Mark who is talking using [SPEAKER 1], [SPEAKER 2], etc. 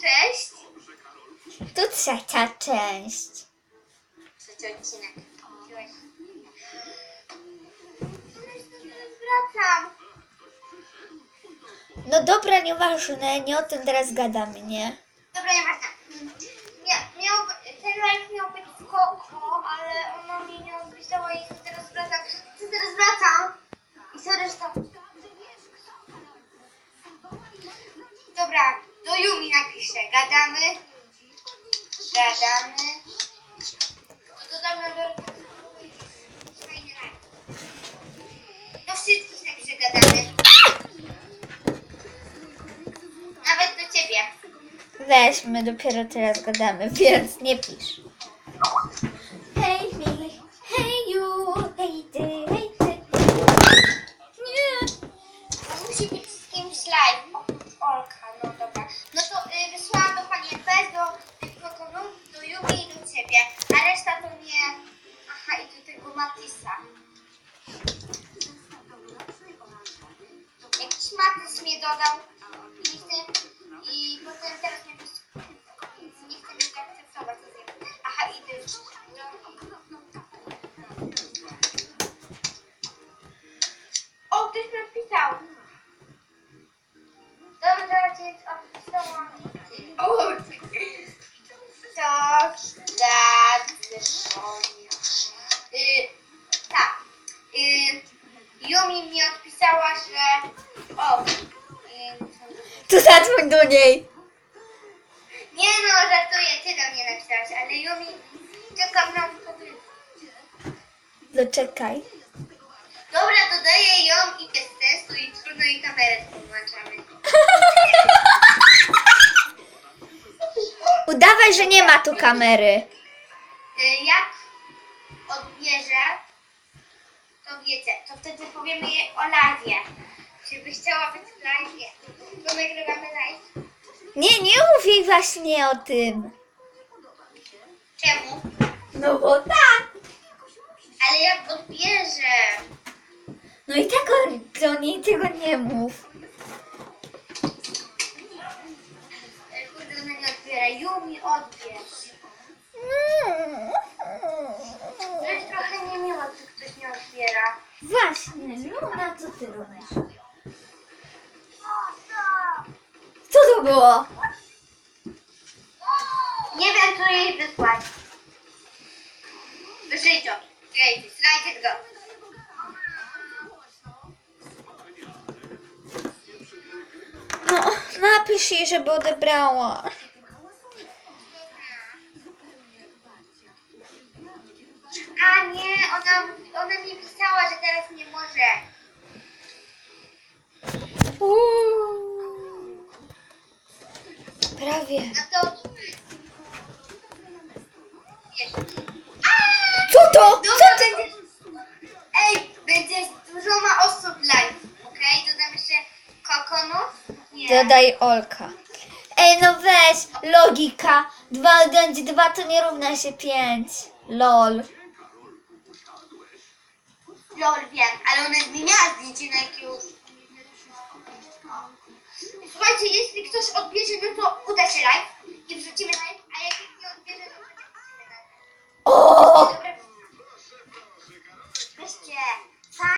[SPEAKER 1] Cześć.
[SPEAKER 2] Tu trzecia część.
[SPEAKER 1] Trzeci odcinek. Wracam.
[SPEAKER 2] No dobra, nieważne, nie o tym teraz gadamy, nie?
[SPEAKER 1] Dobra, nieważne. Gadamy. Gadamy. To damy do... Do wszystkich napiszę gadamy. Nawet do ciebie.
[SPEAKER 2] Weź, my dopiero teraz gadamy, więc nie pisz.
[SPEAKER 1] Dodał. Nie chcę. I potem teraz mnie wys- nie chcę mnie zaakceptować. Aha, i ty. O, ktoś mi odpisał. Dobra, cię odpisałam. O. Y, tak. Y, Yumi mi odpisała, że... O.
[SPEAKER 2] To zadzwoń do niej.
[SPEAKER 1] nie no, żartuję, ty do mnie napisałaś, ale Yumi... Czekam na odpowiedź.
[SPEAKER 2] Zaczekaj.
[SPEAKER 1] Dobra, dodaję ją i bez testu i trudno i kamerę włączamy.
[SPEAKER 2] Udawaj, że nie ma tu kamery.
[SPEAKER 1] Y, Jak odbierze, to wiecie, to wtedy powiemy jej o live. Chciała być w live? To nagrywamy live.
[SPEAKER 2] Nie, nie mów jej właśnie o tym.
[SPEAKER 1] Czemu?
[SPEAKER 2] No bo tak.
[SPEAKER 1] Ale jak odbierze?
[SPEAKER 2] No i tak do niej tego nie mów.
[SPEAKER 1] Y, Kurde, ona nie odbiera. Yumi odbierz. To jest trochę niemiło, czy ktoś nie odbiera.
[SPEAKER 2] Właśnie, Luna, co ty robisz? To było?
[SPEAKER 1] Nie wiem, co jej wysłać. Wyszli to. Czekajcie, slajdźcie go.
[SPEAKER 2] No, napisz jej, żeby odebrała.
[SPEAKER 1] A nie, ona, ona mi pisała, że teraz nie może.
[SPEAKER 2] Uuu. Prawie. Co to? Co ty?
[SPEAKER 1] Ej, będzie dużo ma osób live, okej? Dodam jeszcze kokonów? Nie.
[SPEAKER 2] Dodaj Olka. Ej, no weź, logika. 2 odjąć 2 to nie równa się 5. Lol.
[SPEAKER 1] Lol, wiem, ale ona zmieniała zdjęcie na jakie już... Słuchajcie, jeśli ktoś odbierze, no to uda się live i wrzucimy live.